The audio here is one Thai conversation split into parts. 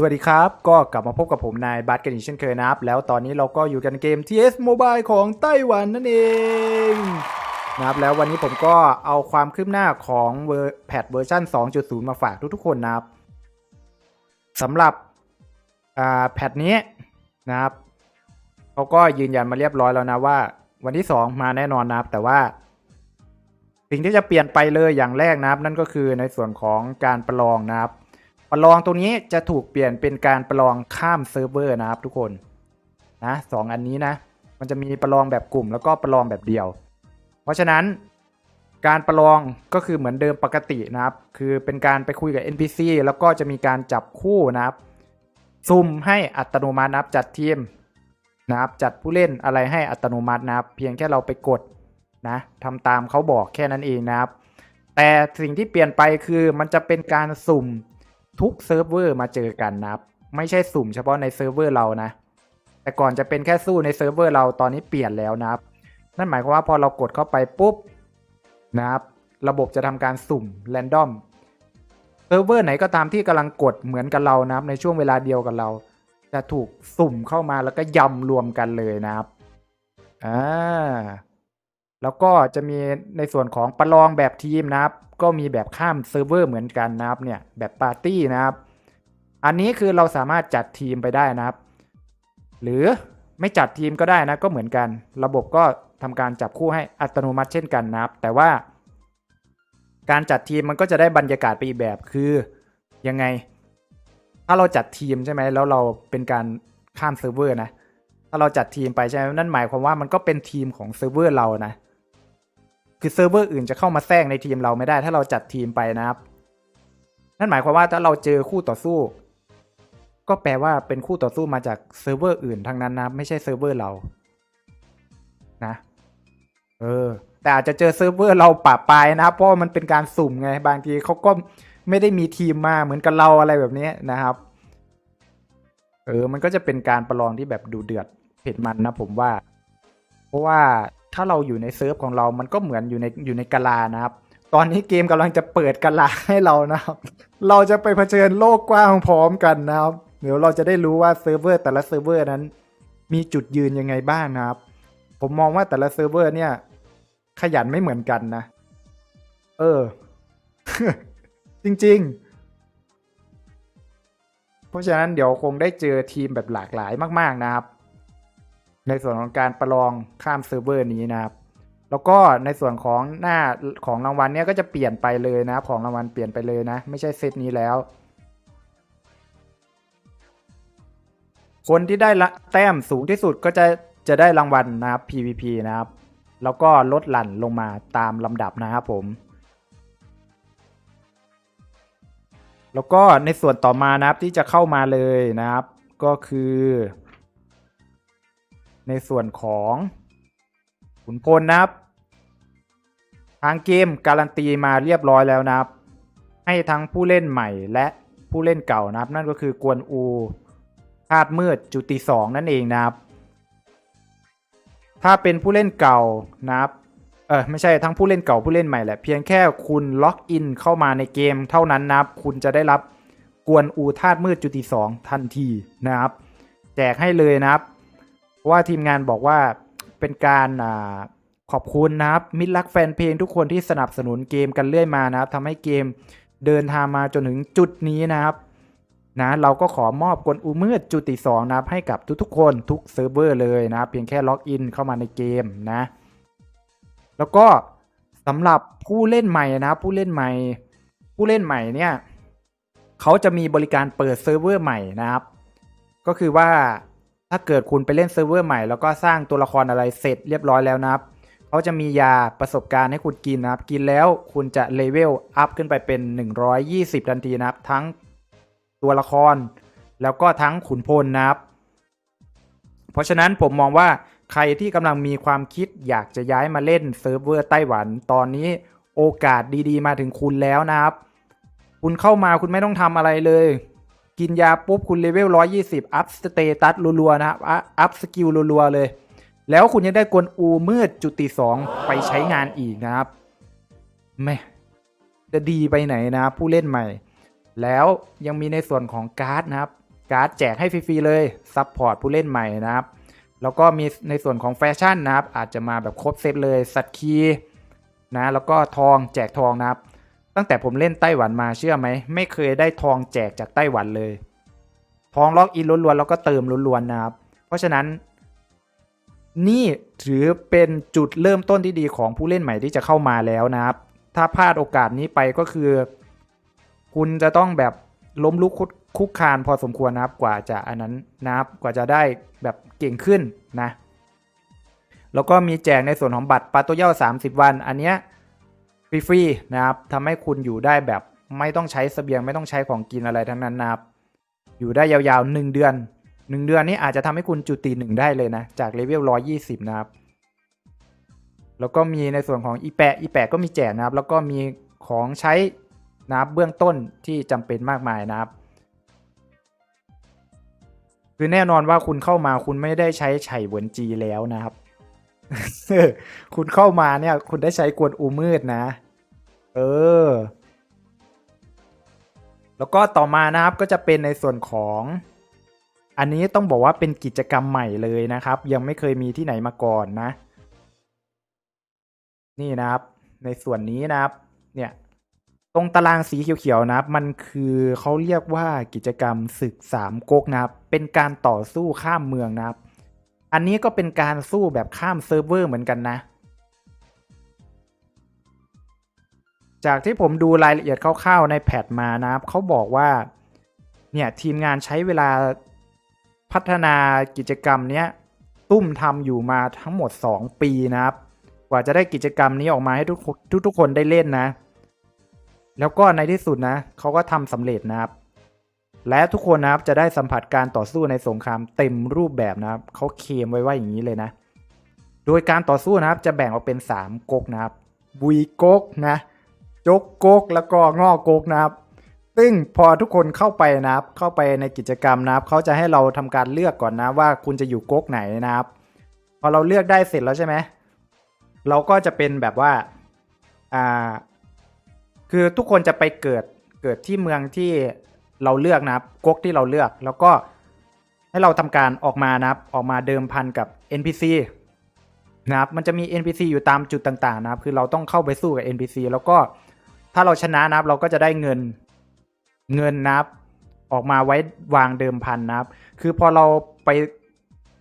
สวัสดีครับ ก็กลับมาพบกับผมนายบัตกันอีกเช่นเคยนะครับ แล้วตอนนี้เราก็อยู่กันเกม TS Mobile ของไต้หวันนั่นเองนะครับแล้ววันนี้ผมก็เอาความคืบหน้าของเวอร์แพทเวอร์ชัน2.0 มาฝากทุกๆคนนะครับสำหรับแพทนี้นะครับเขาก็ยืนยันมาเรียบร้อยแล้วนะว่า วันที่ 2 มาแน่นอนนะครับ แต่ว่า สิ่งที่จะเปลี่ยนไปเลยอย่างแรกนะครับ นั่นก็คือในส่วนของการประลองนะครับ ประลองตรงนี้จะถูกเปลี่ยนเป็นการประลองข้ามเซิร์ฟเวอร์นะครับทุกคนนะสองอันนี้นะ มันจะมีประลองแบบกลุ่มแล้วก็ประลองแบบเดียว เพราะฉะนั้นการประลองก็คือเหมือนเดิมปกตินะครับ คือเป็นการไปคุยกับ NPC แล้วก็จะมีการจับคู่นะครับซุ่มให้อัตโนมัตินะครับจัดทีมนะครับจัดผู้เล่นอะไรให้อัตโนมัตินะครับ เพียงแค่เราไปกดนะทำตามเขาบอกแค่นั้นเองนะครับ แต่สิ่งที่เปลี่ยนไปคือมันจะเป็นการสุ่ม ทุกเซิร์ฟเวอร์มาเจอกันนะครับ ไม่ใช่สุ่มเฉพาะในเซิร์ฟเวอร์เรานะ แต่ก่อนจะเป็นแค่สู้ในเซิร์ฟเวอร์เราตอนนี้เปลี่ยนแล้วนะครับ นั่นหมายความว่าพอเรากดเข้าไปปุ๊บนะครับ ระบบจะทำการสุ่มแรนดอมเซิร์ฟเวอร์ไหนก็ตามที่กำลังกดเหมือนกับเรานะครับ ในช่วงเวลาเดียวกับเรา จะถูกสุ่มเข้ามาแล้วก็ยำรวมกันเลยนะครับอ่า แล้วก็จะมีในส่วนของประลองแบบทีมนะครับ ก็มีแบบข้ามเซิร์ฟเวอร์เหมือนกันนะครับเนี่ยแบบปาร์ตี้นะครับ อันนี้คือเราสามารถจัดทีมไปได้นะครับ หรือไม่จัดทีมก็ได้นะก็เหมือนกัน ระบบก็ทำการจับคู่ให้อัตโนมัติเช่นกันนะครับ แต่ว่า การจัดทีมมันก็จะได้บรรยากาศไปอีกแบบคือยังไง ถ้าเราจัดทีมใช่ไหมแล้วเราเป็นการข้ามเซิร์ฟเวอร์นะถ้าเราจัดทีมไปใช่ไหมนั่นหมายความว่ามันก็เป็นทีมของเซิร์ฟเวอร์เรานะ คือเซิร์ฟเวอร์อื่นจะเข้ามาแทรกในทีมเราไม่ได้ ถ้าเราจัดทีมไปนะครับ นั่นหมายความว่าถ้าเราเจอคู่ต่อสู้ ก็แปลว่าเป็นคู่ต่อสู้มาจากเซิร์ฟเวอร์อื่นทั้งนั้นนะไม่ใช่เซิร์ฟเวอร์เรานะ เออ แต่อาจจะเจอเซิร์ฟเวอร์เราปะปลายนะเพราะมันเป็นการสุ่มไง บางทีเขาก็ไม่ได้มีทีมมาเหมือนกับเราอะไรแบบนี้นะครับ เออ มันก็จะเป็นการประลองที่แบบดูเดือดเผ็ดมันนะผมว่า เพราะว่า ถ้าเราอยู่ในเซิร์ฟของเรา มันก็เหมือนอยู่ในอยู่ในกาลานะครับ ตอนนี้เกมกำลังจะเปิดกาลาให้เรานะครับ เราจะไปเผชิญโลกกว้างพร้อมกันนะครับ เดี๋ยวเราจะได้รู้ว่าเซิร์ฟเวอร์แต่ละเซิร์ฟเวอร์นั้น มีจุดยืนยังไงบ้างนะครับ ผมมองว่าแต่ละเซิร์ฟเวอร์เนี่ย ขยันไม่เหมือนกันนะ เออ จริง ๆเพราะฉะนั้นเดี๋ยวคงได้เจอทีมแบบหลากหลายมาก ๆ นะครับ ในส่วนของการประลองข้ามเซิร์ฟเวอร์นี้นะครับ แล้วก็ในส่วนของหน้าของรางวัลเนี่ยก็จะเปลี่ยนไปเลยนะครับของรางวัลเปลี่ยนไปเลยนะ ไม่ใช่เซตนี้แล้ว คนที่ได้ละแต้มสูงที่สุดก็จะจะได้รางวัลนะครับ PVP นะครับ แล้วก็ลดหลั่นลงมาตามลำดับนะครับผม แล้วก็ในส่วนต่อมานะครับที่จะเข้ามาเลยนะครับ ก็คือ ในส่วนของขุนพลนะครับ ทางเกมการันตีมาเรียบร้อยแล้วนะครับ ให้ทั้งผู้เล่นใหม่และผู้เล่นเก่านะครับ นั่นก็คือกวนอูธาตุมืดจุติสองนั่นเองนะครับ ถ้าเป็นผู้เล่นเก่านะครับเออไม่ใช่ทั้งผู้เล่นเก่าผู้เล่นใหม่แหละเพียงแค่คุณล็อกอินเข้ามาในเกมเท่านั้นนะครับ คุณจะได้รับกวนอูธาตุมืดจุติสองทันทีนะครับ แจกให้เลยนะครับ ว่าทีมงานบอกว่าเป็นการอ่าขอบคุณนะครับ มิตรรักแฟนเพลงทุกคนที่สนับสนุนเกมกันเรื่อยมานะครับทำให้เกมเดินทางมาจนถึงจุดนี้นะครับนะเราก็ขอมอบกลอูมืดจุติสองนะครับให้กับทุกๆคนทุกเซิร์ฟเวอร์เลยนะครับเพียงแค่ล็อกอินเข้ามาในเกมนะ แล้วก็สำหรับผู้เล่นใหม่นะผู้เล่นใหม่ ผู้เล่นใหม่เนี่ยเขาจะมีบริการเปิดเซิร์ฟเวอร์ใหม่นะครับ ก็คือว่า ถ้าเกิดคุณไปเล่นเซิร์ฟเวอร์ใหม่แล้วก็สร้างตัวละครอะไรเสร็จเรียบร้อยแล้วนะครับเขาจะมียาประสบการณ์ให้คุณกินนะครับ กินแล้วคุณจะเลเวลอัพขึ้นไปเป็น 120 ทันทีนะครับ ทั้งตัวละคร แล้วก็ทั้งขุนพลนะครับ เพราะฉะนั้นผมมองว่าใครที่กำลังมีความคิดอยากจะย้ายมาเล่นเซิร์ฟเวอร์ไต้หวัน ตอนนี้โอกาสดีๆ มาถึงคุณแล้วนะครับ คุณเข้ามาคุณไม่ต้องทำอะไรเลย กินยาปุ๊บคุณเลเวล120อัพสเตตัสรัวๆนะครับอัพสกิลรัวๆเลย แล้วคุณยังได้กวนอูมืดจุติสองไปใช้งานอีกนะครับแม่จะดีไปไหนนะผู้เล่นใหม่ แล้วยังมีในส่วนของการ์ดนะครับ การ์ดแจกให้ฟรีๆเลยซัพพอร์ตผู้เล่นใหม่นะครับ แล้วก็มีในส่วนของแฟชั่นนะครับ อาจจะมาแบบครบเซตเลยสัตว์คีนะแล้วก็ทองแจกทองนะครับ ตั้งแต่ผมเล่นไต้หวันมาเชื่อไหม ไม่เคยได้ทองแจกจากไต้หวันเลย ทองล็อกอินล้วนๆแล้วก็เติมล้วนๆนะครับ เพราะฉะนั้น นี่ถือเป็นจุดเริ่มต้นที่ดีของผู้เล่นใหม่ที่จะเข้ามาแล้วนะครับ ถ้าพลาดโอกาสนี้ไปก็คือ คุณจะต้องแบบล้มลุกคุกคุกคานพอสมควรนะครับกว่าจะอันนั้นนะครับกว่าจะได้แบบเก่งขึ้นนะ แล้วก็มีแจกในส่วนของบัตรปาโตเย่า30 วัน อันเนี้ย ฟรีๆนะครับทำให้คุณอยู่ได้แบบไม่ต้องใช้เสบียงไม่ต้องใช้ของกินอะไรทั้งนั้นนะครับ อยู่ได้ยาวๆ 1 เดือน 1 เดือนนี้อาจจะทำให้คุณจุติหนึ่งได้เลยนะ จากเลเวล120 นะครับ แล้วก็มีในส่วนของอีแปะอีแปะก็มีแจกนะครับ แล้วก็มีของใช้นะครับเบื้องต้นที่จำเป็นมากมายนะครับ คือแน่นอนว่าคุณเข้ามาคุณไม่ได้ใช้ไฉเหวินจีแล้วนะครับ คุณเข้ามาเนี่ย คุณได้ใช้กวนอูมืดนะ เออ แล้วก็ต่อมานะครับก็จะเป็นในส่วนของ อันนี้ต้องบอกว่าเป็นกิจกรรมใหม่เลยนะครับ ยังไม่เคยมีที่ไหนมาก่อนนะ นี่นะครับ ในส่วนนี้นะครับ เนี่ยตรงตารางสีเขียวๆนะครับ มันคือเขาเรียกว่ากิจกรรมศึกสามก๊กนะครับ เป็นการต่อสู้ข้ามเมืองนะครับ อันนี้ก็เป็นการสู้แบบข้ามเซิร์ฟเวอร์เหมือนกันนะ จากที่ผมดูรายละเอียดคร่าวๆในแพทมานะเขาบอกว่า เนี่ยทีมงานใช้เวลาพัฒนากิจกรรมเนี้ยตุ้มทำอยู่มาทั้งหมด 2 ปีนะครับ กว่าจะได้กิจกรรมนี้ออกมาให้ทุกทุกคนได้เล่นนะ แล้วก็ในที่สุดนะเขาก็ทำสำเร็จนะครับ และทุกคนนะครับจะได้สัมผัสการต่อสู้ในสงครามเต็มรูปแบบนะครับเขาเคลมไว้ว่าอย่างนี้เลยนะ โดยการต่อสู้นะครับจะแบ่งออกเป็น 3ก๊กนะครับบุยก๊กนะจกก๊กแล้วก็ง้อก๊กนะครับ ซึ่งพอทุกคนเข้าไปนะครับ เข้าไปในกิจกรรมนะครับเขาจะให้เราทำการเลือกก่อนนะว่าคุณจะอยู่ก๊กไหนนะครับ พอเราเลือกได้เสร็จแล้วใช่ไหมเราก็จะเป็นแบบว่าอ่าคือทุกคนจะไปเกิดเกิดที่เมืองที่ เราเลือกนะครับก๊กที่เราเลือกแล้วก็ให้เราทำการออกมานะครับออกมาเดิมพันกับ NPC นะครับมันจะมี NPC อยู่ตามจุดต่างๆนะครับ คือเราต้องเข้าไปสู้กับ NPC แล้วก็ถ้าเราชนะนะครับเราก็จะได้เงินเงินนะครับออกมาไว้วางเดิมพันนะครับ คือพอเราไป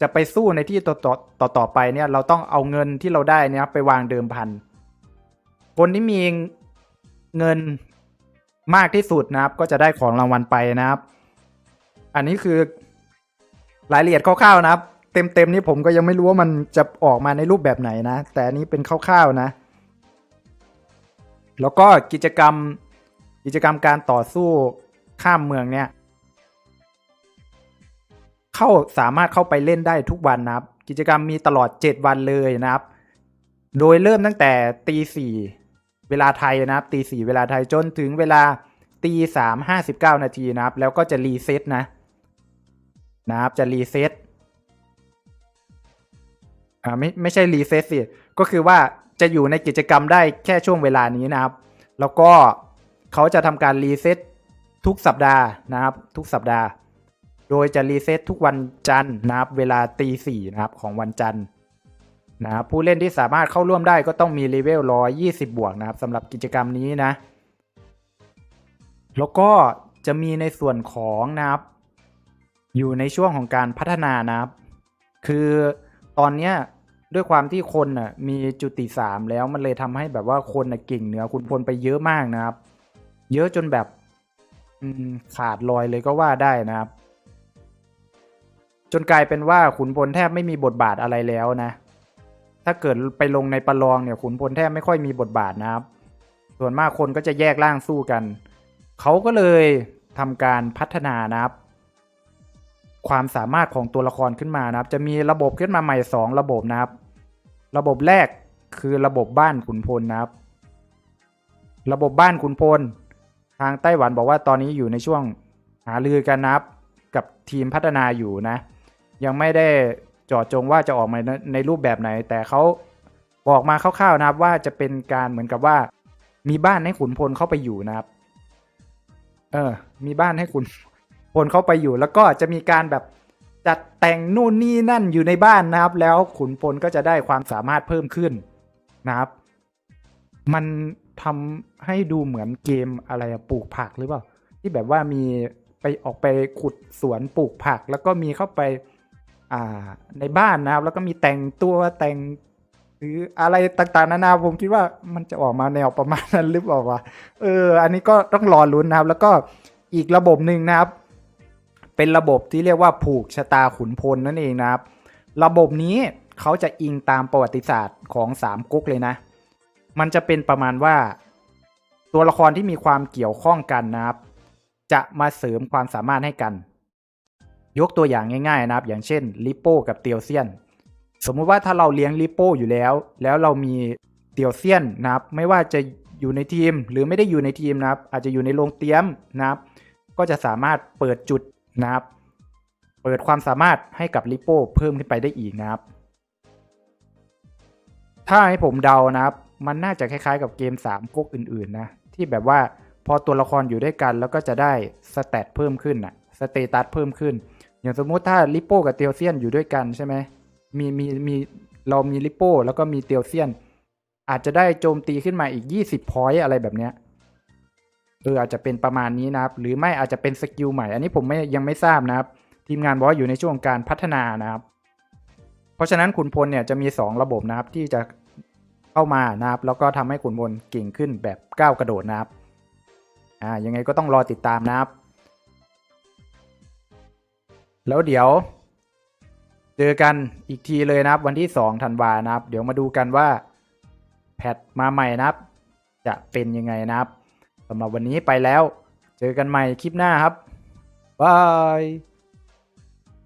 จะไปสู้ในที่ต่อต่อต่อไปเนี่ยเราต้องเอาเงินที่เราได้เนี่ยครับไปวางเดิมพันคนที่มีเงิน มากที่สุดนะครับ ก็จะได้ของรางวัลไปนะครับ อันนี้คือรายละเอียดคร่าวๆนะครับ เต็มๆนี้ผมก็ยังไม่รู้ว่ามันจะออกมาในรูปแบบไหนนะ แต่อันนี้เป็นคร่าวๆนะ แล้วก็กิจกรรมกิจกรรมการต่อสู้ข้ามเมืองเนี่ย เข้าสามารถเข้าไปเล่นได้ทุกวันนะครับ กิจกรรมมีตลอด 7 วันเลยนะครับ โดยเริ่มตั้งแต่ตีสี่ เวลาไทยนะครับตีสี่เวลาไทยจนถึงเวลาตีสามห้าสิบเก้านาทีนะครับ แล้วก็จะรีเซ็ตนะนะครับจะรีเซ็ตอ่าไม่ไม่ใช่รีเซ็ตสิก็คือว่าจะอยู่ในกิจกรรมได้แค่ช่วงเวลานี้นะครับ แล้วก็เขาจะทำการรีเซ็ตทุกสัปดาห์นะครับ ทุกสัปดาห์ โดยจะรีเซ็ตทุกวันจันทร์นะครับ เวลาตีสี่นะครับของวันจันทร์ นะครับผู้เล่นที่สามารถเข้าร่วมได้ก็ต้องมีเลเวล120 บวกนะครับสำหรับกิจกรรมนี้นะ แล้วก็จะมีในส่วนของนะครับ อยู่ในช่วงของการพัฒนานะครับ คือตอนเนี้ยด้วยความที่คนน่ะมีจุติสามแล้วมันเลยทำให้แบบว่าคนน่ะเก่งเหนือคุณพลไปเยอะมากนะครับ เยอะจนแบบขาดลอยเลยก็ว่าได้นะครับ จนกลายเป็นว่าขุนพลแทบไม่มีบทบาทอะไรแล้วนะ ถ้าเกิดไปลงในประลองเนี่ยขุนพลแทบไม่ค่อยมีบทบาทนะครับ ส่วนมากคนก็จะแยกร่างสู้กัน เขาก็เลยทำการพัฒนานะครับ ความสามารถของตัวละครขึ้นมานะครับ จะมีระบบขึ้นมาใหม่ 2 ระบบนะครับ ระบบแรกคือระบบบ้านขุนพลนะครับ ระบบบ้านขุนพล ทางไต้หวันบอกว่าตอนนี้อยู่ในช่วงหารือกันนะครับ กับทีมพัฒนาอยู่นะ ยังไม่ได้ จาะจงว่าจะออกมาในรูปแบบไหน แต่เขาบอกมาคร่าวๆนะครับว่าจะเป็นการเหมือนกับว่า มีบ้านให้ขุนพลเข้าไปอยู่นะครับ เออ มีบ้านให้ขุนพลเข้าไปอยู่ แล้วก็จะมีการแบบจัดแต่งนู่นนี่นั่นอยู่ในบ้านนะครับ แล้วขุนพลก็จะได้ความสามารถเพิ่มขึ้นนะครับ มันทำให้ดูเหมือนเกมอะไรปลูกผักหรือเปล่า ที่แบบว่ามีไปออกไปขุดสวนปลูกผัก แล้วก็มีเข้าไป ในบ้านนะครับ แล้วก็มีแต่งตัวแต่งหรืออะไรต่างๆนานาผมคิดว่ามันจะออกมาแนวประมาณนั้นหรือเปล่าวะเออ อันนี้ก็ต้องรอลุ้นนะครับ แล้วก็อีกระบบหนึ่งนะครับ เป็นระบบที่เรียกว่าผูกชะตาขุนพลนั่นเองนะครับ ระบบนี้เขาจะอิงตามประวัติศาสตร์ของสามก๊กเลยนะ มันจะเป็นประมาณว่าตัวละครที่มีความเกี่ยวข้องกันนะครับ จะมาเสริมความสามารถให้กัน ยกตัวอย่างง่ายๆนะครับ อย่างเช่นลิโป้กับเตียวเซียน สมมุติว่าถ้าเราเลี้ยงลิโป้อยู่แล้ว แล้วเรามีเตียวเซียนนะครับ ไม่ว่าจะอยู่ในทีมหรือไม่ได้อยู่ในทีมนะครับ อาจจะอยู่ในโรงเตรียมนะครับ ก็จะสามารถเปิดจุดนะครับ เปิดความสามารถให้กับลิโป้เพิ่มขึ้นไปได้อีกนะครับ ถ้าให้ผมเดานะครับ มันน่าจะคล้ายๆ กับเกม3ก๊กอื่นๆนะที่แบบว่าพอตัวละครอยู่ด้วยกันแล้วก็จะได้สเตตเพิ่มขึ้นอะสเตตัสเพิ่มขึ้น อย่างสมมุติถ้าลิโป้กับเตียวเซียนอยู่ด้วยกันใช่ไหมมีมีมีเรามีลิโป้แล้วก็มีเตียวเซียน อาจจะได้โจมตีขึ้นมาอีก 20พอยต์อะไรแบบเนี้ยเอออาจจะเป็นประมาณนี้นะครับ หรือไม่อาจจะเป็นสกิลใหม่ อันนี้ผมไม่ยังไม่ทราบนะครับ ทีมงานบอกอยู่ในช่วงการพัฒนานะครับ เพราะฉะนั้นขุนพลเนี่ยจะมี 2 ระบบนะครับที่จะเข้ามานะครับ แล้วก็ทำให้ขุนพลเก่งขึ้นแบบก้าวกระโดดนะครับอ่ายังไงก็ต้องรอติดตามนะครับ แล้วเดี๋ยวเจอกันอีกทีเลยนะครับ วันที่2ธันวานะครับ เดี๋ยวมาดูกันว่าแพทมาใหม่นะครับ จะเป็นยังไงนะครับสำหรับวันนี้ไปแล้ว เจอกันใหม่คลิปหน้าครับบาย